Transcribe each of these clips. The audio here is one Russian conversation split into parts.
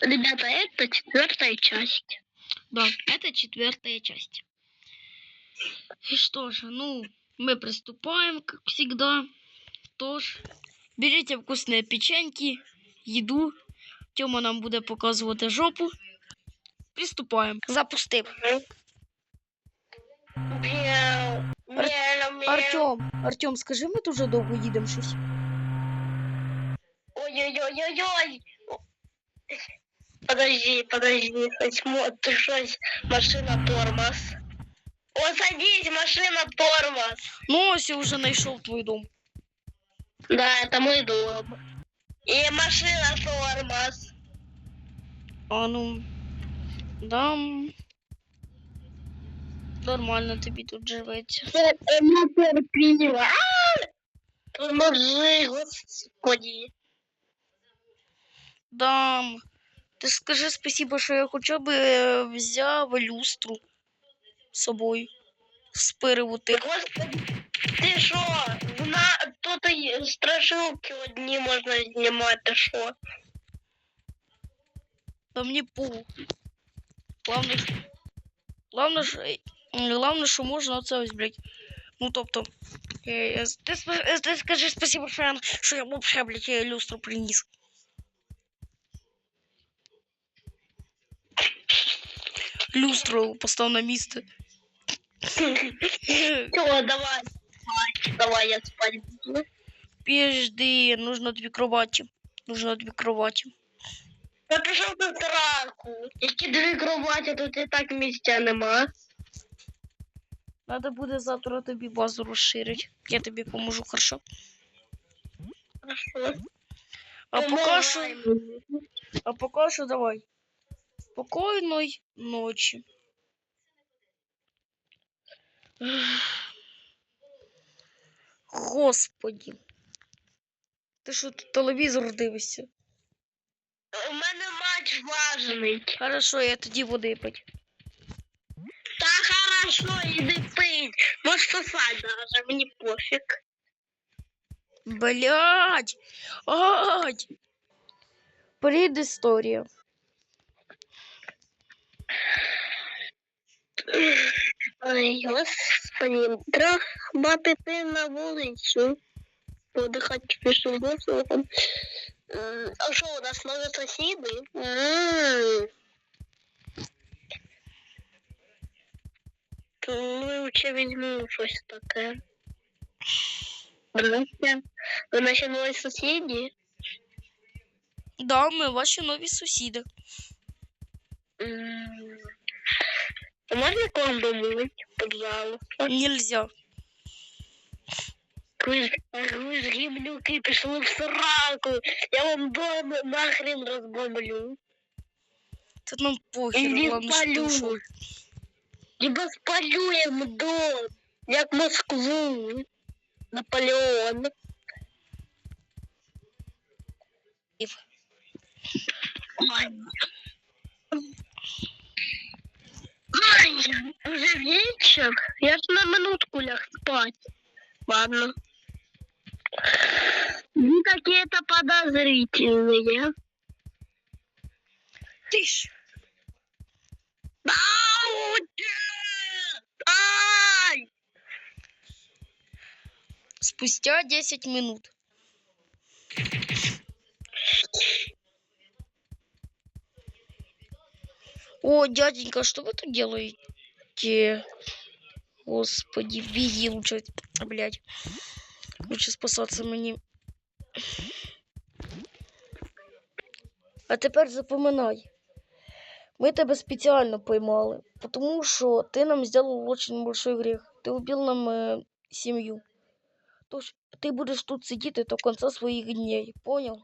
Ребята, это четвертая часть. Да, это четвертая часть. И что же, ну, мы приступаем, как всегда. Тож, берите вкусные печеньки, еду. Тьома нам буде показувати жопу. Приступаємо. Запустив. Мяу. Мяу, мяу. Артем, Артем, скажи, ми дуже довго їдемо щось. Ой-ой-ой-ой-ой. Подожди, подожди, щось, машина тормоз. О, садись, машина тормоз. Ну, ось я вже знайшов твій дом. Да, это мой дом. И машина тормоз. А ну. Дам. Нормально тобі тут живеться. Это нетерпеливо. А! Поможи, господи. Дам. Ти скажи спасибо, що я хоча б е, взяв люстру з собою. З перевоти. Господи, ти що? На тут і страшилки одні можна знімати, що? Та мені похуй. Главное, що... Главное, що... м, Главное, що можна ось, блядь. Ну, тобто... е, е, Ти, е, ти скажи спасибо, що я, що я вообще, блядь, е, люстру приніс. Люстру постав на місце. Все, давай. спать. Давай, я спать буду. Пижди, нужно дві кроваті. Нужно дві кроваті. Я пішов на траку. Які дві кроваті, тут і так місця нема. Надо буде завтра тобі базу розширити. Я тобі поможу, хорошо? Хорошо. А поки що, Помагай мені. а поки що давай. Спокійної ночі. Господі. Ти що тут телевізор дивишся? У мене матч важний. Хорошо, я тоді води пить. Та хорошо, іди пить. Можеш сосать даже, мені пофіг. Блять! Ай! Предісторія. Ой, господи, мати піти на вулицю. Подихати пішов воздухом. А що у нас нові сусіди? М. Ну, і ще візьму щось таке. Ви наші нові сусіди? Да, ми ваші нові сусіди. М. А Можна к вам домой, пожалуйста? Нельзя. Ви ж, ви ж гімнюки пішли в сраку. Я вам дом нахрен розбомблю. Це нам похер, Іди главное, що ти ушов. спалю. Либо спалюємо дом, як Москву. Наполеон. Ів. Уже вечер. Я ж на минутку ляг спать. Ладно. Вы какие-то подозрительные. Ти ж. Ауч! Ай! Спустя 10 минут. О, дяденька, что вы тут делаете? Господи, беги лучше, блядь. Лучше спасаться мені. А тепер запоминай. Ми тебе спеціально поймали, тому що ти нам зробив очень большой грех. Ти убив нам е, сім'ю. Тож ти будеш тут сидіти до кінця своїх днів, понял?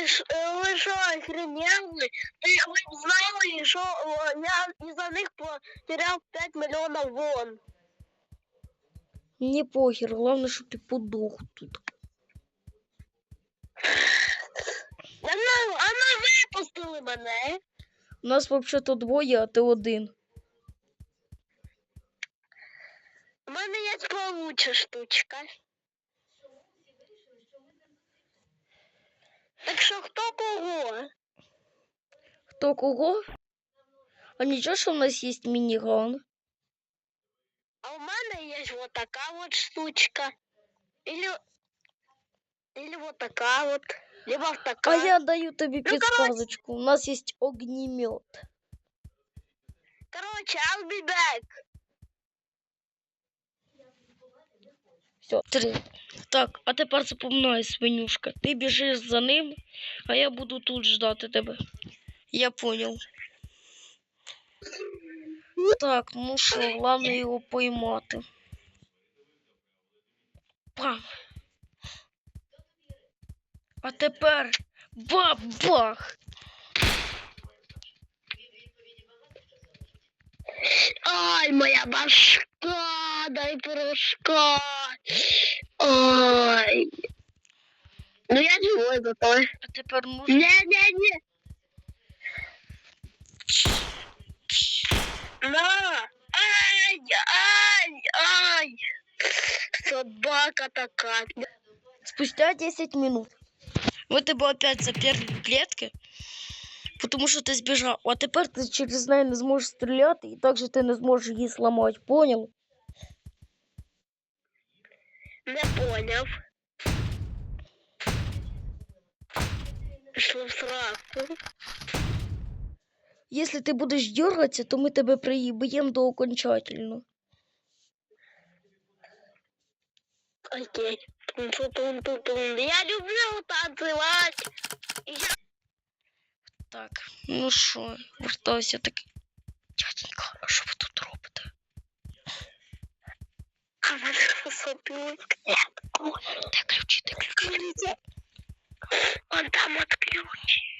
Ты ж, э, вы что, охренели? Ты вы знали, что э, я из-за них потерял 5 миллионов вон. Мені похер, головне, щоб ти подох тут. Она, она выпустила мене. У нас взагалі двоє, а ти один. У мене є получше штучка. Так що хто кого? То кого? А нічого, що в нас є мініган? А у мене є вот така вот штучка. Или, или вот така вот. Либо вот А така. я даю тобі короче. підсказочку. У нас є огнемет. Короче, I'll be back. Все, три. Так, а тепер запоминай, свинюшка. Ти біжиш за ним, а я буду тут ждати тебе. Я понял. Так, ну що, головне його поймати. Пам. А тепер бабах! Ай, моя башка, дай пирожка. Ой. Ну я живой зато. А тепер можна. Не-не-не. На. Ай, ай, ай. Собака такая. Спустя 10 минут. Вы тебе опять заперли в клетке, потому що ти збіжав. А тепер ти через неї не зможеш стріляти, і також ти не зможеш її зламати, понял? Не понял. Пішло в сраку. Якщо ти будеш дергатися, то ми тебе приїбаємо до окончательно. Окей. Я люблю танцевать. Я... Так, ну що, вертайся так. Дяденька, а що ви тут робите? А мы сопли клетку. Де ключі, де ключі? Он там от ключ.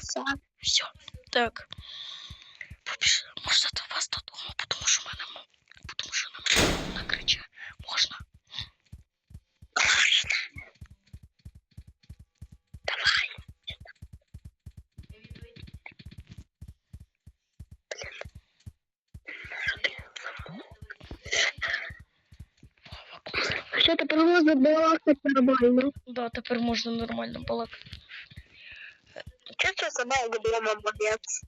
Крыса. Все, так. Можна до вас додому, тому що мене м- тому що нам накрича. Можна? Можно. Давай. Что ты привозил было нормально? Да, тепер можна нормально балакати Честно, сама была молодец.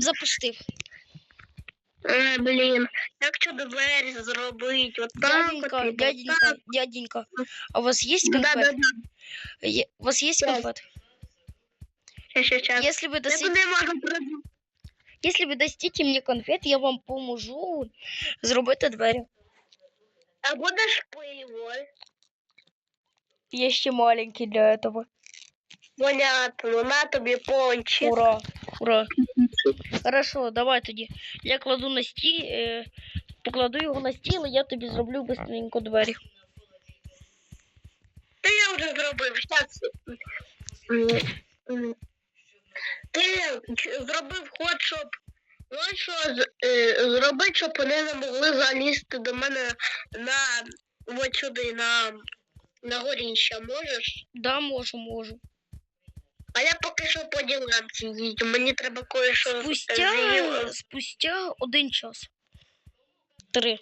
Запустив. Е, блін, як що двері зробити? От так Дяденька, от, і дяденька, так. дяденька, а у вас есть Да, конфет? да, да. Е- У вас есть Щас. конфет? Ще, ще, ще. Если вы, Я даси... туди можу пройти. Если вы дасте мне конфет, я вам поможу зробити двері. А будеш пиво? Я ще маленький для этого. Понятно, на тобі пончик. Ура, ура. Хорошо, давай тоді. Я кладу на стіл, е, покладу його на стіл, і я тобі зроблю быстренько двері. Та я вже зробив. Щас. Ти зробив ход, щоб ну, що, з- е, зробити, щоб вони не могли залізти до мене на от сюди, на, на горіще, можеш? Да, можу, можу. А я поки що по ділам їду. Мені треба кое-що Спустя, зробити. спустя один час. Три.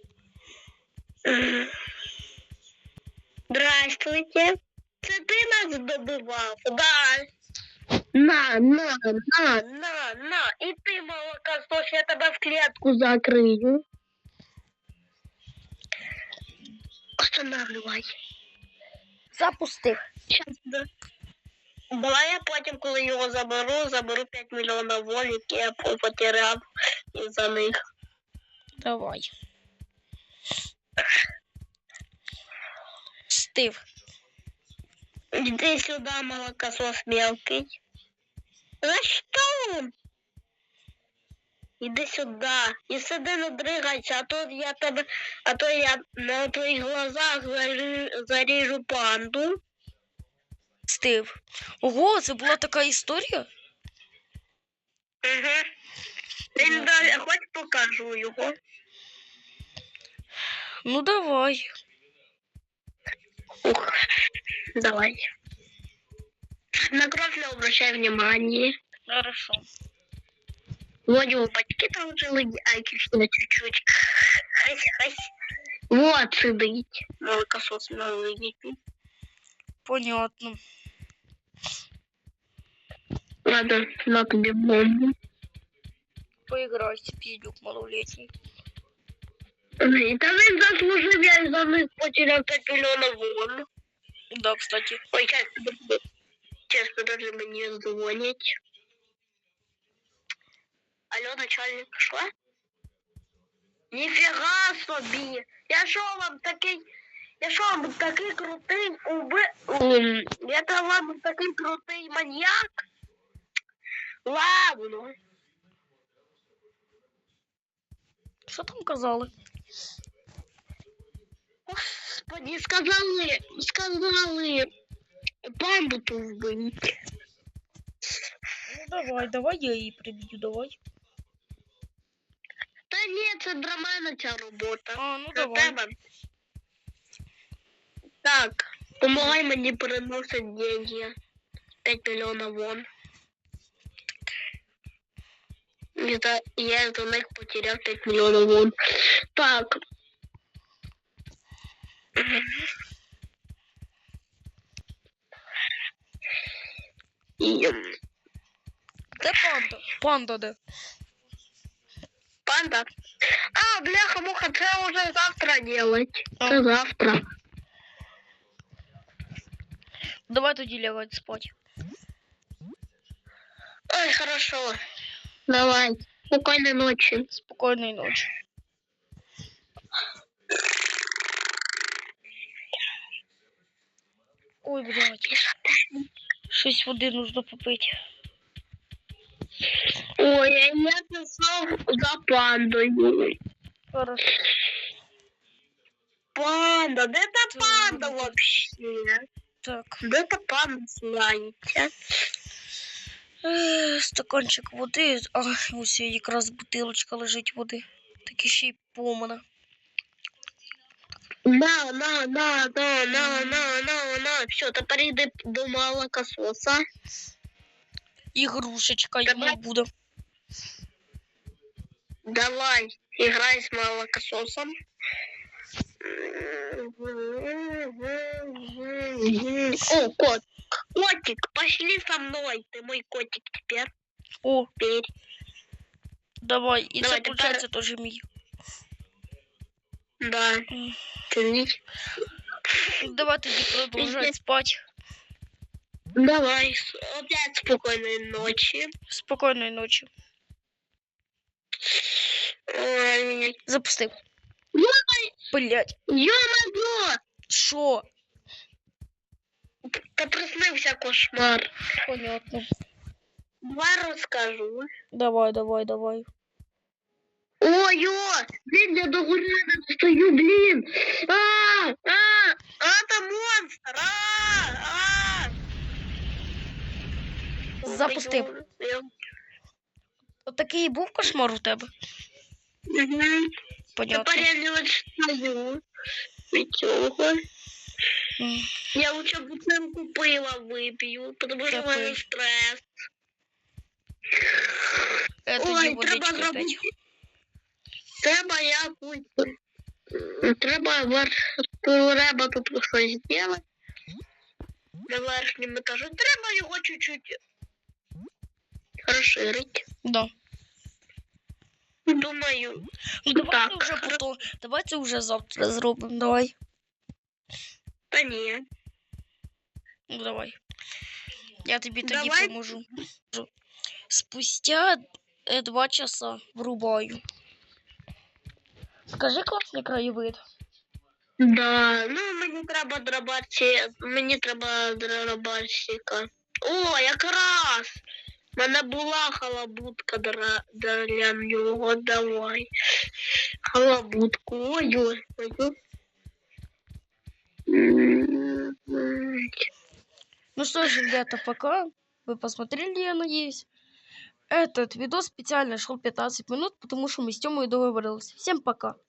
Мгм. Здравствуйте. Це ти нас добивав? Да. На, на, на, на, на. І ти, молокосос, я тебе в клетку закрию. Останавливай. Запустив. Щас, да. Давай я потім, коли його заберу, заберу 5 мільйонів воль, які я потеряв із-за них. Давай. Стив. Иди сюда, молокосос мелкий. За что? Иди сюда. И сиди не дригайся, а то я тебе, а то я на твоїх глазах зарі- заріжу панду. Стив. Ого, це була така історія? Угу. Він далі, хоч покажу його. Ну давай. Ух, давай. На кровь не обращай внимания. Хорошо. Вроде опачки там жили, а на чуть-чуть. Хась, хась. Вот сидить. Молокосос налить. Понятно. Ладно, на тебе бомбу. Поиграйся, пиздюк малолетний. Ой, Да він заслужив, я за них потеряв 5 мільйонів вон. Да, кстати. Ой, сейчас, подожди. Сейчас, подожди, мне звонить. Алло, начальник, що? Ніфіга собі! Я що вам такий... Я що вам такий крутий уби... Ем, Я то вам такий крутий маньяк? Ладно. Що там казали? Господи, сказали, сказали бамбу ту вбить. Ну давай, давай я її приб'ю, давай. Та ні, це для мене ця робота. А, ну Для давай. тебе. Так, помагай мені переносити деньги. 5 мільйонів вон. Я за, я за них потеряв 5 мільйонів вон. Так. І, ем, Де панда? Панда де? Панда. А, бляха-муха, це уже завтра делать. А. Це завтра. Давай тоді лягать спать. Ой, хорошо. Давай. Спокойной ночи. Спокійної ночі. Ой, блядь, щось води нужно попити. Ой, а я писав за пандою. Хорошо. Панда, де та панда вообще? Так. Де та панда знаєте? Е, Стаканчик води. А, ось якраз бутилочка лежить води. Так і ще й помана. На, на, на, на, на, на, на, на. Все, тепер йди до молокососа. Ігрушечка йому Давай. буде. Давай, играй с молокососом. О, кот. Котик, пошли со мной. Ты мой котик теперь. О, Теперь. давай. І Давай, це, тепер- получається, теж мій. Да. М. Ты видишь? Давай тоді продовжати спати. Давай. с- Опять спокойной ночи. Спокійної ночі. Ой, Запустив. Ё-моё! Блять. Ё-моё! Що? Та приснився кошмар. Понятно. Давай розкажу. Давай, давай, давай. Ой, о, блин, я до рядом стою, блин. А, а, а, это монстр. А, а. Запустив. Отакий був кошмар у тебе. Мгм. Понятно. Тепер я не відстаю від цього. Я лучше бутинку пива вип'ю, тому що в мене Дякую. стрес. Е, Ой, треба зробити. Треба якусь. Треба треба тут щось зробити. На верхньому етажі. Треба його чуть-чуть розширити. Да. Думаю. Ну давай Так. вже потом. Давай це вже завтра зробимо. Давай. Та ні. Ну давай. Я тобі тоді Давай. поможу. Спустя е, два часа врубаю. Скажи класний краєвид. Да, ну мені треба дробарці, мені треба дробарсика. О, якраз! У мене була халабутка дра- для нього, давай. Халабутку, ой, ой, ой. Ну что ж, ребята, пока. Вы посмотрели, я надеюсь. Этот видос специально шел 15 минут, потому что мы с Тёмой договорились. Всем пока.